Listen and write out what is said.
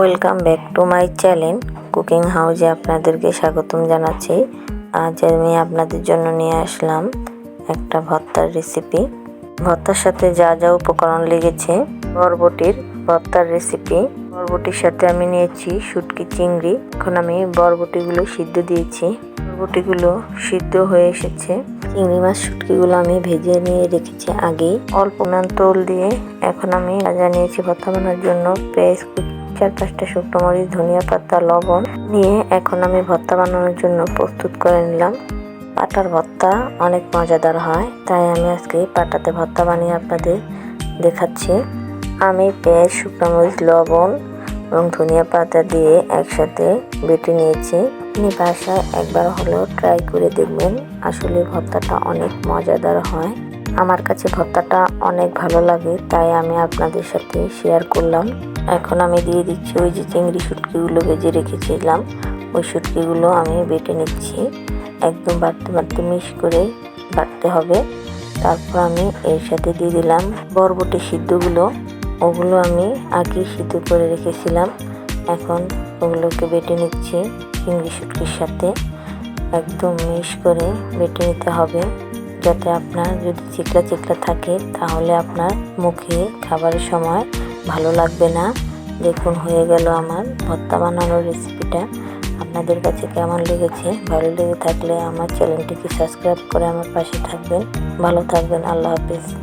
Welcome back to my channel cooking হাউজে আপনাদেরকে স্বাগতম জানাচ্ছি। আজ আমি আপনাদের জন্য নিয়ে আসলাম একটা ভর্তার রেসিপি ভর্তার সাথে যা যা উপকরণ লেগেছে, বরবটির ভর্তার রেসিপি বরবটির সাথে আমি নিয়েছি শুটকি চিংড়ি। এখন আমি বরবটিগুলো সিদ্ধ দিয়েছি। বরবটিগুলো সিদ্ধ হয়ে এসেছে। চিংড়ি মাছ শুটকিগুলো আমি ভেজে নিয়ে রেখেছি আগেই। অল্প নান, তোল দিয়ে এখন আমি রাজা নিয়েছি ভর্তা বানানোর জন্য। পেঁয়াজ চার পাঁচটা শুকনো মরিচ, ধনিয়া পাতা, লবণ নিয়ে এখন আমি ভর্তা বানানোর জন্য প্রস্তুত করে নিলাম। পাটার ভর্তা অনেক মজাদার হয়, তাই আমি আজকে পাটাতে ভর্তা বানিয়ে আপনাদের দেখাচ্ছি। আমি পেঁয়াজ, শুকনো মরিচ, লবণ এবং ধনিয়া পাতা দিয়ে একসাথে বেটে নিয়েছি। আপনি বাসায় একবার হলেও ট্রাই করে দেখবেন, আসলে ভর্তাটা অনেক মজাদার হয়। আমার কাছে ভর্তাটা অনেক ভালো লাগে, তাই আমি আপনাদের সাথে শেয়ার করলাম। এখন আমি দিয়ে দিচ্ছি ওই যে চিংড়ি শুটকিগুলো ভেজে রেখেছিলাম। ওই শুটকিগুলো আমি বেটে নিচ্ছি। একদম বাড়তে বাড়তে মিশ করে বাটতে হবে। তারপর আমি এর সাথে দিয়ে দিলাম বরবটি সিদ্ধগুলো। ওগুলো আমি আগেই সিদ্ধ করে রেখেছিলাম। এখন ওগুলোকে বেটে নিচ্ছি চিংড়ি শুটকির সাথে। একদম মিশ করে বেটে নিতে হবে। যাতে আপনার যদি চিকলা চিকলা থাকে, তাহলে আপনার মুখে খাবারের সময় ভালো লাগবে না। দেখুন, হয়ে গেল আমার ভর্তা বানানোর রেসিপিটা আপনাদের কাছে কেমন লেগেছে? ভালো লেগে থাকলে আমার চ্যানেলটিকে সাবস্ক্রাইব করে আমার পাশে থাকবেন। ভালো থাকবেন, আল্লাহ হাফিজ।